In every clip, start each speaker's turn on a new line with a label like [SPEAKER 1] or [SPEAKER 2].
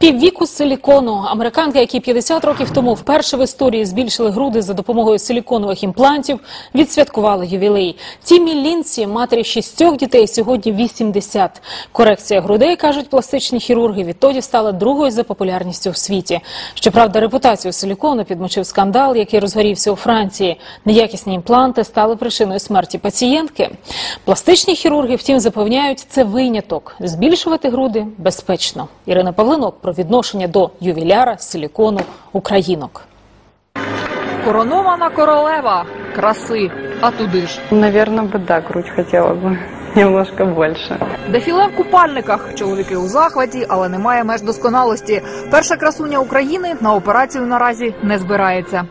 [SPEAKER 1] Піввіку силікону. Американки, які 50 років тому вперше в історії збільшили груди за допомогою силіконових імплантів, відсвяткували ювілей. Тімі Лінсі, матері шістьох дітей, сьогодні 80. Корекція грудей, кажуть пластичні хірурги, відтоді стала другою за популярністю в світі. Щоправда, репутацію силікону підмочив скандал, який розгорівся у Франції. Неякісні імпланти стали причиною смерті пацієнтки. Пластичні хірурги, втім, запевняють, це виняток. Збільшувати груди безпечно. Ірина Павлинок про відношення до ювіляра, силікону, українок.
[SPEAKER 2] Коронована королева краси, а туди ж.
[SPEAKER 3] Наверное, бы да, грудь хотела бы немножко больше.
[SPEAKER 2] Дефіле в купальниках. Чоловіки у захваті, але немає меж досконалості. Перша красуня України на операцію наразі не збирається.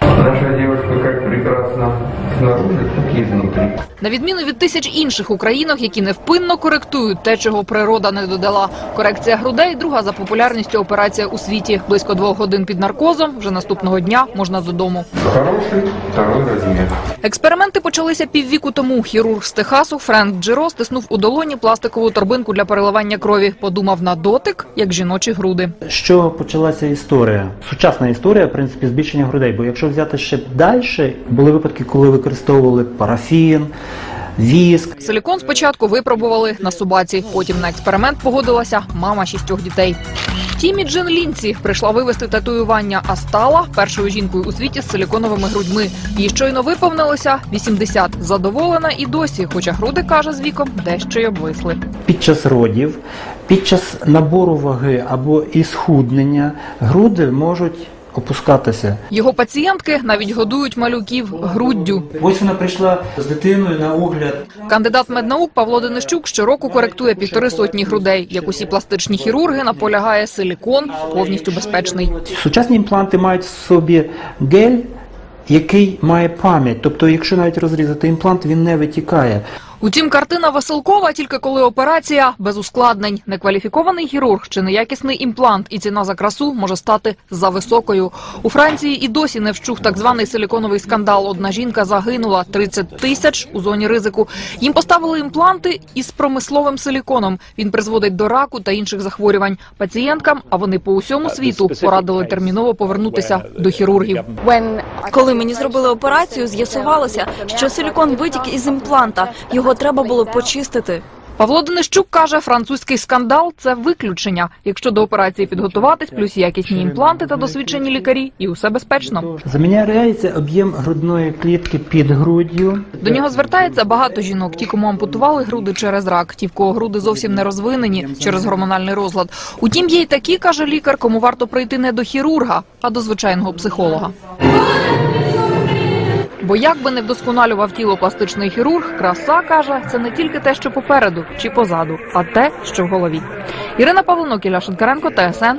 [SPEAKER 4] Наша девушка как прекрасна снаружи, так и изнутри.
[SPEAKER 2] На відміну від тисяч інших українок, які невпинно коректують те, чого природа не додала. Корекція грудей друга за популярністю операція у світі. Близько двох годин під наркозом. Вже наступного дня можна додому.
[SPEAKER 4] Хороший второй размер.
[SPEAKER 2] Експерименти почалися піввіку тому. Хірург з Техасу Френк Джеро стиснув у долоні пластикову торбинку для переливання крові. Подумав на дотик, як жіночі груди.
[SPEAKER 5] Що почалася історія? Сучасна історія, в принципі, збільшення грудей. Бо якщо взяти ще далі, були випадки, коли використовували парафін, віск.
[SPEAKER 2] Силікон спочатку випробували на собаці. Потім на експеримент погодилася мама шістьох дітей. Тімі Джин Лінці прийшла вивести татуювання, а стала першою жінкою у світі з силіконовими грудьми. Їй щойно виповнилося 80. Задоволена і досі, хоча груди каже з віком дещо й обвисли.
[SPEAKER 5] Під час родів, під час набору ваги або і схуднення груди можуть опускатися.
[SPEAKER 2] Його пацієнтки навіть годують малюків груддю.
[SPEAKER 5] Ось вона прийшла з дитиною на огляд.
[SPEAKER 2] Кандидат меднаук Павло Денищук щороку коректує півтори сотні грудей. Як усі пластичні хірурги, наполягає силікон повністю безпечний.
[SPEAKER 5] Сучасні імпланти мають в собі гель, який має пам'ять. Тобто, якщо навіть розрізати імплант, він не витікає.
[SPEAKER 2] Утім, картина Василкова тільки коли операція без ускладнень. Некваліфікований хірург чи неякісний імплант, і ціна за красу може стати за високою. У Франції і досі не вщух так званий силіконовий скандал. Одна жінка загинула 30 тисяч у зоні ризику. Їм поставили імпланти із промисловим силіконом. Він призводить до раку та інших захворювань. Пацієнткам, а вони по усьому світу порадили терміново повернутися до хірургів.
[SPEAKER 6] Коли мені зробили операцію, з'ясувалося, що силікон витік із імпланта. Його треба було почистити.
[SPEAKER 2] Павло Денищук каже, французький скандал це виключення. Якщо до операції підготуватись, плюс якісні імпланти та досвідчені лікарі, і усе безпечно.
[SPEAKER 5] Заміняється об'єм грудної клітки під груддю.
[SPEAKER 2] До нього звертається багато жінок. Ті, кому ампутували груди через рак, ті, в кого груди зовсім не розвинені через гормональний розлад. Утім, є й такі, каже лікар, кому варто прийти не до хірурга, а до звичайного психолога. Бо як би не вдосконалював тіло пластичний хірург, краса каже, це не тільки те, що попереду чи позаду, а те, що в голові. Ірина Павленок, Ілля Шинкаренко, ТСН